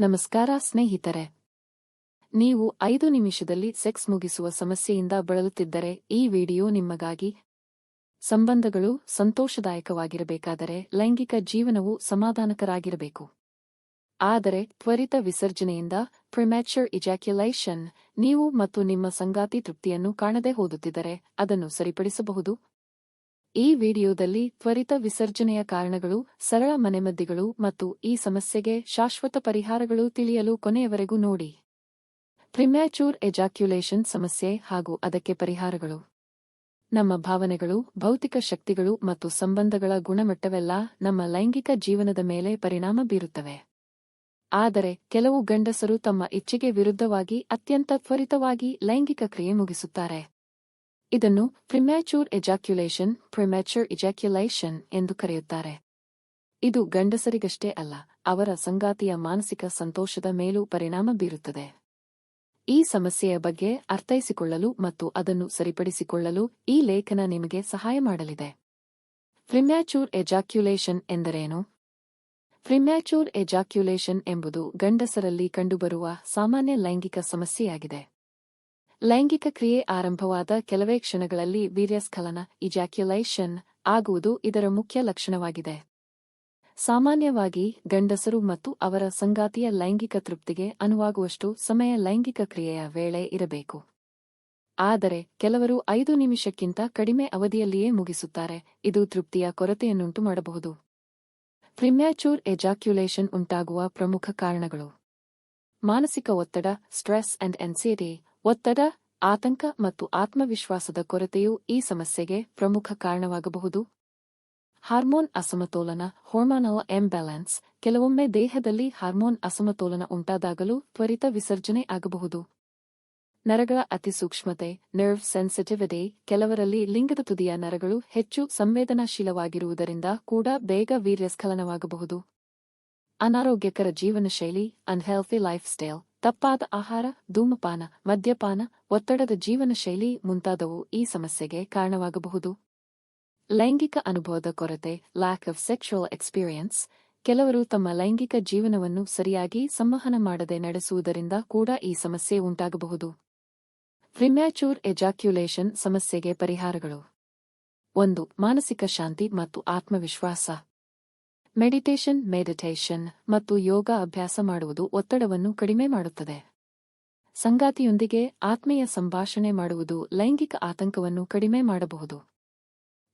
ನಮಸ್ಕಾರ ಸ್ನೇಹಿತರೆ. ನೀವು ಐದು ನಿಮಿಷದಲ್ಲಿ ಸೆಕ್ಸ್ ಮುಗಿಸುವ ಸಮಸ್ಯೆಯಿಂದ ಬಳಲುತ್ತಿದ್ದರೆ ಈ ವಿಡಿಯೋ ನಿಮ್ಮಗಾಗಿ ಸಂಬಂಧಗಳು ಸಂತೋಷದಾಯಕವಾಗಿರಬೇಕಾದರೆ ಲೈಂಗಿಕ ಜೀವನವು ಸಮಾಧಾನಕರಾಗಿರಬೇಕು. ಆದರೆ ತ್ವರಿತ ವಿಸರ್ಜನೆಯಿಂದ ಪ್ರಿಮ್ಯಾಚರ್ ಇಜಾಕ್ಯುಲೈಷನ್ ನೀವು ಮತ್ತು ನಿಮ್ಮ ಸಂಗಾತಿ ತೃಪ್ತಿಯನ್ನು ಕಾಣದೆ ಹೋದುತ್ತಿದ್ದರೆ ಅದನ್ನು ಸರಿಪಡಿಸಬಹುದು. ಈ ವಿಡಿಯೋದಲ್ಲಿ ತ್ವರಿತ ವಿಸರ್ಜನೆಯ ಕಾರಣಗಳು, ಸರಳ ಮನೆಮದ್ದಿಗಳು ಮತ್ತು ಈ ಸಮಸ್ಯೆಗೆ ಶಾಶ್ವತ ಪರಿಹಾರಗಳು ತಿಳಿಯಲು ಕೊನೆಯವರೆಗೂ ನೋಡಿ. ಪ್ರಿಮ್ಯಾಚೂರ್ ಎಜಾಕ್ಯುಲೇಷನ್ ಸಮಸ್ಯೆ ಹಾಗೂ ಅದಕ್ಕೆ ಪರಿಹಾರಗಳು. ನಮ್ಮ ಭಾವನೆಗಳು, ಭೌತಿಕ ಶಕ್ತಿಗಳು ಮತ್ತು ಸಂಬಂಧಗಳ ಗುಣಮಟ್ಟವೆಲ್ಲ ನಮ್ಮ ಲೈಂಗಿಕ ಜೀವನದ ಮೇಲೆ ಪರಿಣಾಮ ಬೀರುತ್ತವೆ. ಆದರೆ ಕೆಲವು ಗಂಡಸರು ತಮ್ಮ ಇಚ್ಛೆಗೆ ವಿರುದ್ಧವಾಗಿ ಅತ್ಯಂತ ತ್ವರಿತವಾಗಿ ಲೈಂಗಿಕ ಕ್ರಿಯೆ ಮುಗಿಸುತ್ತಾರೆ. ಇದನ್ನು ಪ್ರಿಮ್ಯಾಚೂರ್ ಎಜಾಕ್ಯುಲೇಷನ್ ಪ್ರಿಮ್ಯಾಚ್ಯೂರ್ ಇಜಾಕ್ಯುಲೇಷನ್ ಎಂದು ಕರೆಯುತ್ತಾರೆ. ಇದು ಗಂಡಸರಿಗಷ್ಟೇ ಅಲ್ಲ, ಅವರ ಸಂಗಾತಿಯ ಮಾನಸಿಕ ಸಂತೋಷದ ಮೇಲೂ ಪರಿಣಾಮ ಬೀರುತ್ತದೆ. ಈ ಸಮಸ್ಯೆಯ ಬಗ್ಗೆ ಅರ್ಥೈಸಿಕೊಳ್ಳಲು ಮತ್ತು ಅದನ್ನು ಸರಿಪಡಿಸಿಕೊಳ್ಳಲು ಈ ಲೇಖನ ನಿಮಗೆ ಸಹಾಯ ಮಾಡಲಿದೆ. ಪ್ರಿಮ್ಯಾಚೂರ್ ಎಜಾಕ್ಯುಲೇಷನ್ ಎಂದರೇನು? ಫ್ರಿಮ್ಯಾಚ್ಯೂರ್ ಎಜಾಕ್ಯುಲೇಷನ್ ಎಂಬುದು ಗಂಡಸರಲ್ಲಿ ಕಂಡುಬರುವ ಸಾಮಾನ್ಯ ಲೈಂಗಿಕ ಸಮಸ್ಯೆಯಾಗಿದೆ. ಲೈಂಗಿಕ ಕ್ರಿಯೆ ಆರಂಭವಾದ ಕೆಲವೇ ಕ್ಷಣಗಳಲ್ಲಿ ವೀರ್ಯಸ್ಖಲನ ಇಜಾಕ್ಯುಲೇಷನ್ ಆಗುವುದು ಇದರ ಮುಖ್ಯ ಲಕ್ಷಣವಾಗಿದೆ. ಸಾಮಾನ್ಯವಾಗಿ ಗಂಡಸರು ಮತ್ತು ಅವರ ಸಂಗಾತಿಯ ಲೈಂಗಿಕ ತೃಪ್ತಿಗೆ ಅನುವಾಗುವಷ್ಟು ಸಮಯ ಲೈಂಗಿಕ ಕ್ರಿಯೆಯ ವೇಳೆ ಇರಬೇಕು. ಆದರೆ ಕೆಲವರು ಐದು ನಿಮಿಷಕ್ಕಿಂತ ಕಡಿಮೆ ಅವಧಿಯಲ್ಲಿಯೇ ಮುಗಿಸುತ್ತಾರೆ, ಇದು ತೃಪ್ತಿಯ ಕೊರತೆಯನ್ನುಂಟು ಮಾಡಬಹುದು. ಪ್ರಿಮ್ಯಾಚೂರ್ ಎಜಾಕ್ಯುಲೇಷನ್ ಉಂಟಾಗುವ ಪ್ರಮುಖ ಕಾರಣಗಳು. ಮಾನಸಿಕ ಒತ್ತಡ ಸ್ಟ್ರೆಸ್ ಅಂಡ್ ಎನ್ಸಿಟಿ ಒತ್ತಡ, ಆತಂಕ ಮತ್ತು ಆತ್ಮವಿಶ್ವಾಸದ ಕೊರತೆಯು ಈ ಸಮಸ್ಯೆಗೆ ಪ್ರಮುಖ ಕಾರಣವಾಗಬಹುದು. ಹಾರ್ಮೋನ್ ಅಸಮತೋಲನ ಹೋರ್ಮೋನಲ್ ಎಂಬ್ಯಾಲೆನ್ಸ್ ಕೆಲವೊಮ್ಮೆ ದೇಹದಲ್ಲಿ ಹಾರ್ಮೋನ್ ಅಸಮತೋಲನ ಉಂಟಾದಾಗಲೂ ತ್ವರಿತ ವಿಸರ್ಜನೆ ಆಗಬಹುದು. ನರಗಳ ಅತಿಸೂಕ್ಷ್ಮತೆ ನರ್ವ್ ಸೆನ್ಸಿಟಿವಿಟಿ ಕೆಲವರಲ್ಲಿ ಲಿಂಗದ ತುದಿಯ ನರಗಳು ಹೆಚ್ಚು ಸಂವೇದನಾಶೀಲವಾಗಿರುವುದರಿಂದ ಕೂಡ ಬೇಗ ವೀರ್ಯಸ್ಖಲನವಾಗಬಹುದು. ಅನಾರೋಗ್ಯಕರ ಜೀವನಶೈಲಿ ಅನ್ಹೆಲ್ತಿ ಲೈಫ್ ಸ್ಟೈಲ್ ತಪ್ಪಾದ ಆಹಾರ, ಧೂಮಪಾನ, ಮದ್ಯಪಾನ, ಒತ್ತಡದ ಜೀವನ ಶೈಲಿ ಮುಂತಾದವು ಈ ಸಮಸ್ಯೆಗೆ ಕಾರಣವಾಗಬಹುದು. ಲೈಂಗಿಕ ಅನುಭವದ ಕೊರತೆ ಲ್ಯಾಕ್ ಆಫ್ ಸೆಕ್ಷುವಲ್ ಎಕ್ಸ್ಪೀರಿಯನ್ಸ್ ಕೆಲವರು ತಮ್ಮ ಲೈಂಗಿಕ ಜೀವನವನ್ನು ಸರಿಯಾಗಿ ಸಂವಹನ ಮಾಡದೆ ನಡೆಸುವುದರಿಂದ ಕೂಡ ಈ ಸಮಸ್ಯೆ ಉಂಟಾಗಬಹುದು. ಪ್ರಿಮ್ಯಾಚೂರ್ ಎಜಾಕ್ಯುಲೇಷನ್ ಸಮಸ್ಯೆಗೆ ಪರಿಹಾರಗಳು. ಒಂದು, ಮಾನಸಿಕ ಶಾಂತಿ ಮತ್ತು ಆತ್ಮವಿಶ್ವಾಸ. ಮೆಡಿಟೇಷನ್ ಮೆಡಿಟೇಷನ್ ಮತ್ತು ಯೋಗ ಅಭ್ಯಾಸ ಮಾಡುವುದು ಒತ್ತಡವನ್ನು ಕಡಿಮೆ ಮಾಡುತ್ತದೆ. ಸಂಗಾತಿಯೊಂದಿಗೆ ಆತ್ಮೀಯ ಸಂಭಾಷಣೆ ಮಾಡುವುದು ಲೈಂಗಿಕ ಆತಂಕವನ್ನು ಕಡಿಮೆ ಮಾಡಬಹುದು.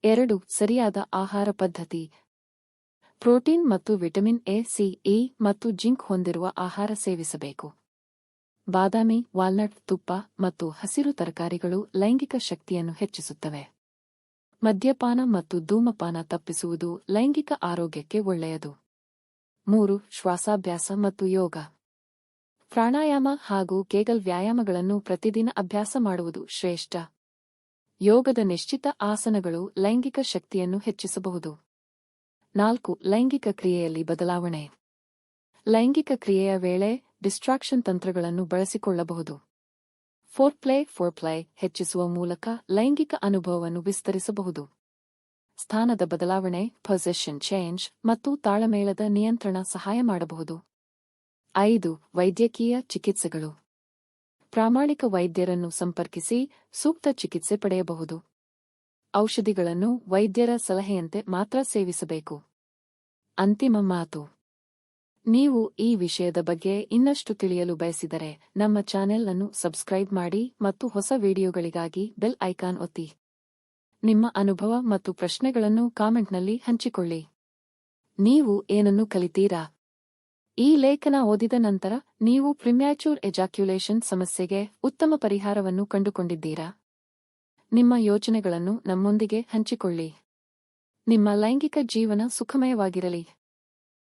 ಎರಡು, ಸರಿಯಾದ ಆಹಾರ ಪದ್ಧತಿ. ಪ್ರೋಟೀನ್ ಮತ್ತು ವಿಟಮಿನ್ ಎ, ಸಿ, ಇ ಮತ್ತು ಜಿಂಕ್ ಹೊಂದಿರುವ ಆಹಾರ ಸೇವಿಸಬೇಕು. ಬಾದಾಮಿ, ವಾಲ್ನಟ್ ತುಪ್ಪ ಮತ್ತು ಹಸಿರು ತರಕಾರಿಗಳು ಲೈಂಗಿಕ ಶಕ್ತಿಯನ್ನು ಹೆಚ್ಚಿಸುತ್ತವೆ. ಮದ್ಯಪಾನ ಮತ್ತು ಧೂಮಪಾನ ತಪ್ಪಿಸುವುದು ಲೈಂಗಿಕ ಆರೋಗ್ಯಕ್ಕೆ ಒಳ್ಳೆಯದು. ಮೂರು, ಶ್ವಾಸಾಭ್ಯಾಸ ಮತ್ತು ಯೋಗ. ಪ್ರಾಣಾಯಾಮ ಹಾಗೂ ಕೇಗಲ್ ವ್ಯಾಯಾಮಗಳನ್ನು ಪ್ರತಿದಿನ ಅಭ್ಯಾಸ ಮಾಡುವುದು ಶ್ರೇಷ್ಠ. ಯೋಗದ ನಿಶ್ಚಿತ ಆಸನಗಳು ಲೈಂಗಿಕ ಶಕ್ತಿಯನ್ನು ಹೆಚ್ಚಿಸಬಹುದು. ನಾಲ್ಕು, ಲೈಂಗಿಕ ಕ್ರಿಯೆಯಲ್ಲಿ ಬದಲಾವಣೆ. ಲೈಂಗಿಕ ಕ್ರಿಯೆಯ ವೇಳೆ ಡಿಸ್ಟ್ರಾಕ್ಷನ್ ತಂತ್ರಗಳನ್ನು ಬಳಸಿಕೊಳ್ಳಬಹುದು. ಫೋರ್ ಪ್ಲೇ ಫೋರ್ ಪ್ಲೇ ಹೆಚ್ಚಿಸುವ ಮೂಲಕ ಲೈಂಗಿಕ ಅನುಭವವನ್ನು ವಿಸ್ತರಿಸಬಹುದು. ಸ್ಥಾನದ ಬದಲಾವಣೆ ಪೊಸಿಷನ್ ಚೇಂಜ್ ಮತ್ತು ತಾಳಮೇಳದ ನಿಯಂತ್ರಣ ಸಹಾಯ ಮಾಡಬಹುದು. ಐದು, ವೈದ್ಯಕೀಯ ಚಿಕಿತ್ಸೆಗಳು. ಪ್ರಾಮಾಣಿಕ ವೈದ್ಯರನ್ನು ಸಂಪರ್ಕಿಸಿ ಸೂಕ್ತ ಚಿಕಿತ್ಸೆ ಪಡೆಯಬಹುದು. ಔಷಧಿಗಳನ್ನು ವೈದ್ಯರ ಸಲಹೆಯಂತೆ ಮಾತ್ರ ಸೇವಿಸಬೇಕು. ಅಂತಿಮ ಮಾತು. ನೀವು ಈ ವಿಷಯದ ಬಗ್ಗೆ ಇನ್ನಷ್ಟು ತಿಳಿಯಲು ಬಯಸಿದರೆ ನಮ್ಮ ಚಾನೆಲ್ ಅನ್ನು ಸಬ್ಸ್ಕ್ರೈಬ್ ಮಾಡಿ ಮತ್ತು ಹೊಸ ವಿಡಿಯೋಗಳಿಗಾಗಿ ಬೆಲ್ ಐಕಾನ್ ಒತ್ತಿ. ನಿಮ್ಮ ಅನುಭವ ಮತ್ತು ಪ್ರಶ್ನೆಗಳನ್ನು ಕಾಮೆಂಟ್ನಲ್ಲಿ ಹಂಚಿಕೊಳ್ಳಿ. ನೀವು ಏನನ್ನು ಕಲಿತೀರಾ? ಈ ಲೇಖನ ಓದಿದ ನಂತರ ನೀವು ಪ್ರಿಮ್ಯಾಚೂರ್ ಎಜಾಕ್ಯುಲೇಷನ್ ಸಮಸ್ಯೆಗೆ ಉತ್ತಮ ಪರಿಹಾರವನ್ನು ಕಂಡುಕೊಂಡಿದ್ದೀರಾ? ನಿಮ್ಮ ಯೋಚನೆಗಳನ್ನು ನಮ್ಮೊಂದಿಗೆ ಹಂಚಿಕೊಳ್ಳಿ. ನಿಮ್ಮ ಲೈಂಗಿಕ ಜೀವನ ಸುಖಮಯವಾಗಿರಲಿ.